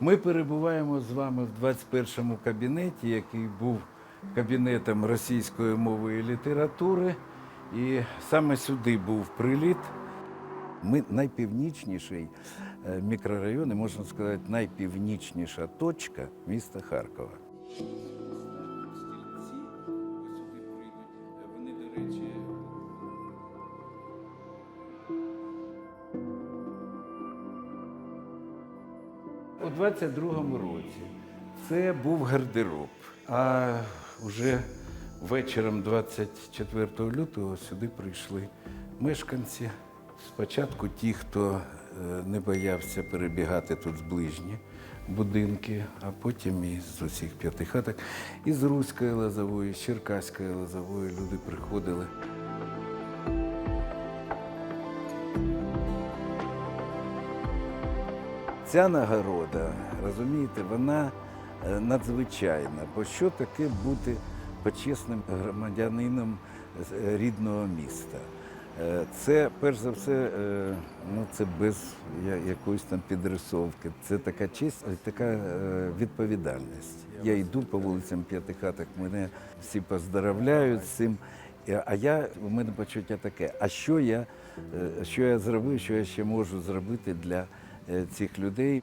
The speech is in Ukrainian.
Ми перебуваємо з вами в 21-му кабінеті, який був кабінетом російської мови і літератури. І саме сюди був приліт. Ми найпівнічніший е, мікрорайон, і можна сказати, найпівнічніша точка міста Харкова. Вони, до речі, у 22-му році це був гардероб. А вже вечором 24 лютого сюди прийшли мешканці. Спочатку ті, хто е, не боявся перебігати тут з ближні будинки, а потім і з усіх п'яти хаток. І з Руської лозової, з Черкаської лозової люди приходили. Ця нагорода, розумієте, вона е, надзвичайна. Бо що таке бути почесним громадянином е, рідного міста? Е, Це перш за все, е, ну це без якоїсь там підрисовки. Це така честь, і така е, відповідальність. Я йду по вулицям П'ятихаток, мене всі поздравляють з цим. Е, А я у мене почуття таке: а що я, е, що я зробив, що я ще можу зробити для е, цих людей?